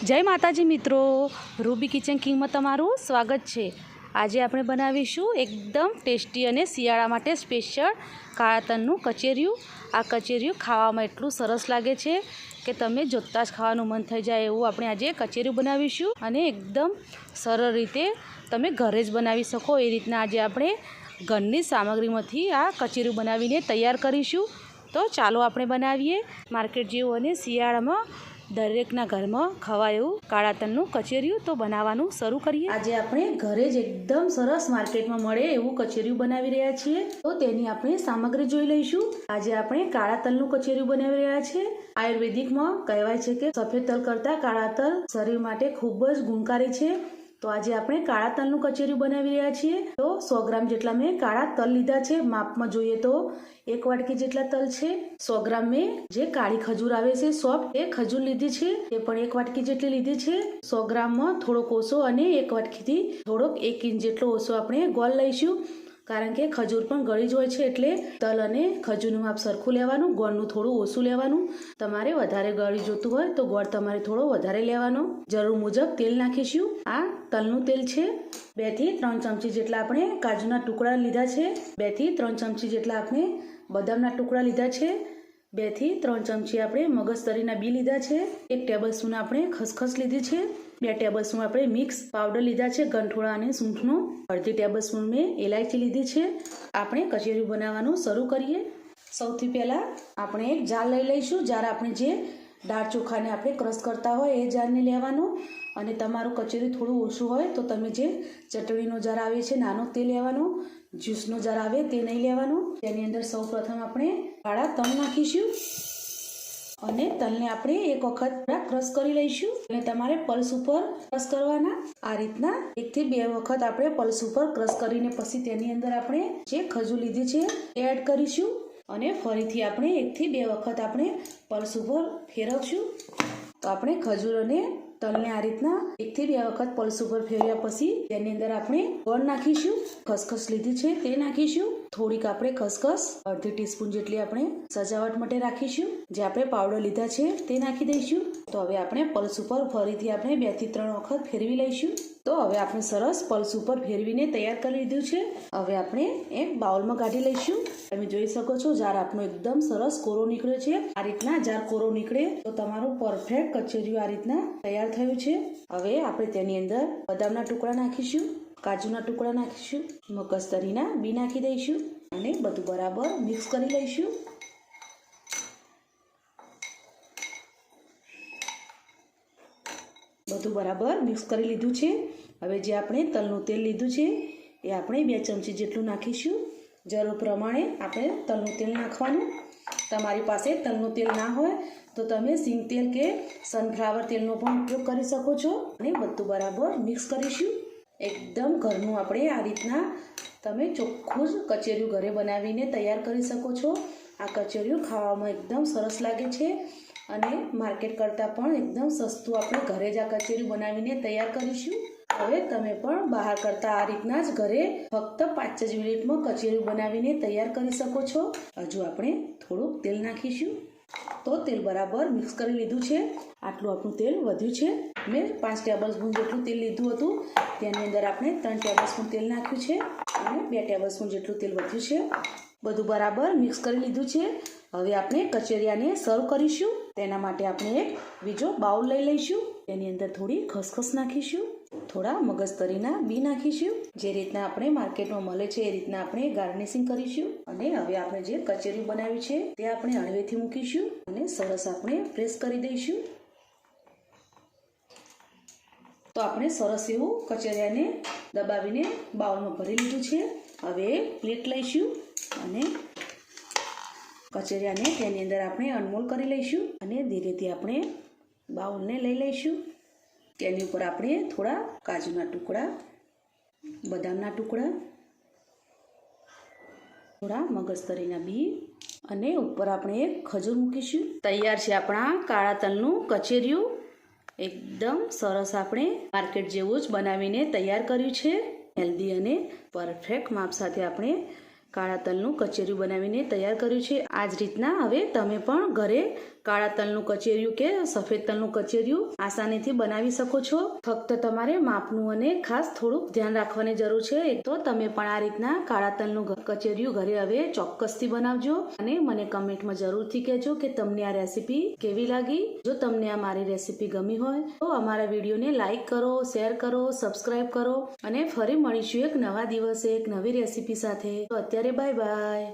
જય માતાજી મિત્રો, રૂબી કિચન કિંગમાં તમારું સ્વાગત છે. આજે આપણે બનાવીશું એકદમ ટેસ્ટી અને શિયાળા માટે સ્પેશિયલ કાળા તલનું કચેરિયું. આ કચેરિયું ખાવામાં એટલું સરસ લાગે છે કે તમે જોતાં જ ખાવાનું મન થઈ જાય એવું આપણે આજે કચેરિયું બનાવીશું. અને એકદમ સરળ રીતે તમે ઘરે જ બનાવી શકો. એ રીતના આજે આપણે ઘરની સામગ્રીમાંથી આ કચેરિયું બનાવીને તૈયાર કરીશું. તો ચાલો આપણે બનાવીએ. માર્કેટ જેવું અને શિયાળામાં દરેકના ઘરમાં ખવાય એવું કાળા તલનું કચેરિયું તો બનાવવાનું શરૂ કરીએ. આજે આપણે ઘરે જ એકદમ સરસ માર્કેટમાં મળે એવું કચેરિયું બનાવી રહ્યા છીએ. તો તેની આપણે સામગ્રી જોઈ લઈશું. આજે આપણે કાળા તલનું કચેરિયું બનાવી રહ્યા છીએ આયુર્વેદિકમાં કહેવાય છે કે સફેદ તલ કરતાં કાળા તલ શરીર માટે ખૂબ જ ગુણકારી છે. તો આજે આપણે કાળા તલનું કચેરું બનાવી રહ્યા છીએ. તો સો ગ્રામ જેટલા મેં કાળા તલ લીધા છે, માપમાં જોઈએ તો એક વાટકી જેટલા તલ છે. સો ગ્રામ મેં જે કાળી ખજૂર આવે છે, સોફ્ટ, એ ખજૂર લીધી છે. એ પણ એક વાટકી જેટલી લીધી છે. સો ગ્રામમાં થોડોક ઓછો અને એક વાટકીથી થોડોક એક ઇંચ જેટલો ઓછો આપણે ગોળ લઈશું. કારણ કે ખજૂર પણ ગળી જ હોય છે એટલે તલ અને ખજૂરનું માપ સરખું લેવાનું, ગોળનું થોડું ઓછું લેવાનું. તમારે વધારે ગળી જોતું હોય તો ગોળ તમારે થોડો વધારે લેવાનો. જરૂર મુજબ તેલ નાખીશું. આ તલનું તેલ છે. બેથી ત્રણ ચમચી જેટલા આપણે કાજુના ટુકડા લીધા છે. બેથી ત્રણ ચમચી જેટલા આપણે બદામના ટુકડા લીધા છે. બેથી ત્રણ ચમચી આપણે મગજતરીના બી લીધા છે. એક ટેબલ સ્પૂન આપણે ખસખસ લીધી છે. બે ટેબલ સ્પૂન આપણે મિક્સ પાવડર લીધા છે, ગંઠોળા અને સૂંઠનો. અડધી ટેબલ સ્પૂન મેં એલાયચી લીધી છે. આપણે કચેરી બનાવવાનું શરૂ કરીએ. સૌથી પહેલાં આપણે એક જાર લઈ લઈશું. જાર આપણે જે દાળ ચોખાને આપણે ક્રશ કરતા હોય એ જારને લેવાનો. અને તમારું કચેરી થોડું ઓછું હોય તો તમે જે ચટણીનો જાર આવે છે, નાનો તે લેવાનો. જ્યુસનો જાર આવે તે નહીં લેવાનો. તેની અંદર સૌપ્રથમ આપણે કાળા તણ નાખીશું. અને તલને આપણે એક વખત ક્રશ કરી લઈશું. અને તમારે પલ્સ ઉપર ક્રશ કરવાના. આ રીતના એક થી બે વખત આપણે પલ્સ ઉપર ક્રશ કરીને પછી તેની અંદર આપણે જે ખજૂર લીધી છે એ એડ કરીશું. અને ફરીથી આપણે એકથી બે વખત આપણે પલ્સ ઉપર ફેરવશું. તો આપણે ખજૂર અને તલને આ રીતના એકથી બે વખત પલ્સ ઉપર ફેરવ્યા પછી તેની અંદર આપણે ગોળ નાખીશું. ખસખસ લીધી છે તે નાખીશું. થોડીક આપણે ખસખસ, અડધી ટીસ્પૂન જેટલી આપણે સજાવટ માટે રાખીશું. જે આપણે પાવડર લીધા છે તે નાખી દઈશું. તો હવે આપણે પલ્સ ઉપર ફરીથી આપણે બેથી ત્રણ વખત ફેરવી લઈશું. તો હવે આપણે સરસ પલ્સ ઉપર ફેરવીને તૈયાર કરી લીધું છે. હવે આપણે એક બાઉલમાં કાઢી લઈશું. તમે જોઈ શકો છો, જાર આપનો એકદમ સરસ કોરો નીકળ્યો છે. આ રીતના જાર કોરો નીકળે તો તમારું પરફેક્ટ કચેરીયું આ રીતના તૈયાર થયું છે. હવે આપણે તેની અંદર બદામના ટુકડા નાખીશું, કાજુના ટુકડા નાખીશું, મગજતરીના બી નાખી દઈશું અને બધું બરાબર મિક્સ કરી લઈશું. બધું બરાબર મિક્સ કરી લીધું છે. હવે જે આપણે તલનું તેલ લીધું છે, એ આપણે બે ચમચી જેટલું નાખીશું. જરૂર પ્રમાણે આપણે તલનું તેલ નાખવાનું. તમારી પાસે તલનું તેલ ના હોય તો તમે સિંગ તેલ કે સનફ્લાવર તેલનો પણ ઉપયોગ કરી શકો છો અને બધું બરાબર મિક્સ કરીશું. એકદમ ઘરનું આપણે આ રીતના તમે ચોખ્ખું જ કચેરિયું ઘરે બનાવીને તૈયાર કરી શકો છો. આ કચેરિયું ખાવામાં એકદમ સરસ લાગે છે અને માર્કેટ કરતાં પણ એકદમ સસ્તું આપણે ઘરે જ આ કચેરી બનાવીને તૈયાર કરીશું. હવે તમે પણ બહાર કરતાં આ રીતના જ ઘરે ફક્ત પાંચ જ મિનિટમાં કચેરી બનાવીને તૈયાર કરી શકો છો. હજુ આપણે થોડુંક તેલ નાખીશું. તો તેલ બરાબર મિક્સ કરી લીધું છે. આટલું આપણું તેલ વધ્યું છે. મેં પાંચ ટેબલ સ્પૂન જેટલું તેલ લીધું હતું. તેની અંદર આપણે ત્રણ ટેબલ સ્પૂન તેલ નાખ્યું છે અને બે ટેબલ સ્પૂન જેટલું તેલ વધ્યું છે. બધું બરાબર મિક્સ કરી લીધું છે. હવે આપણે કચેરિયાને સર્વ કરીશું. તેના માટે આપણે એક બીજો બાઉલ લઈ લઈશું. તેની અંદર થોડી ખસખસ નાખીશું. થોડા મગજતરીના બી નાખીશું. જે રીતના આપણે માર્કેટમાં મળે છે એ રીતના આપણે ગાર્નિશિંગ કરીશું. અને હવે આપણે જે કચેરી બનાવી છે તે આપણે હળવેથી મૂકીશું અને સરસ આપણે પ્રેસ કરી દઈશું. તો આપણે સરસ એવું કચેરિયાને દબાવીને બાઉલમાં ભરી લીધું છે. હવે પ્લેટ લઈશું અને કચેરિયાને તેની અંદર આપણે અનમોલ કરી લઈશું અને ધીરેથી આપણે બાઉલને લઈ લઈશું. તેની ઉપર આપણે થોડા કાજુના ટુકડા, બદામના ટુકડા, થોડા મગજતરીના બી અને ઉપર આપણે એક ખજૂર મૂકીશું. તૈયાર છે આપણા કાળા તલનું કચેરિયું. એકદમ સરસ આપણે માર્કેટ જેવું જ બનાવીને તૈયાર કર્યું છે. હેલ્ધી અને પરફેક્ટ માપ સાથે આપણે કાળા તલનું કચેરિયું બનાવીને તૈયાર કર્યું છે. આ જ રીતના હવે તમે પણ ઘરે કાળા તલનું કચેરિયું કે સફેદ તલનું કચેરિયું આસાનીથી બનાવી શકો છો. ફક્ત તમારે માપનું અને ખાસ થોડુંક ધ્યાન રાખવાની જરૂર છે. તો તમે પણ આ રીતના કાળા તલનું કચેરિયું ઘરે હવે ચોક્કસથી બનાવજો. અને મને કમેન્ટમાં જરૂરથી કહેજો કે તમને આ રેસીપી કેવી લાગી? જો તમને આ મારી રેસીપી ગમી હોય, તો અમારા વિડીયોને લાઇક કરો, શેર કરો સબસ્ક્રાઇબ કરો. અને ફરી મળીશું એક નવા દિવસે એક નવી રેસીપી સાથે. તો અત્યારે everybody. Bye bye.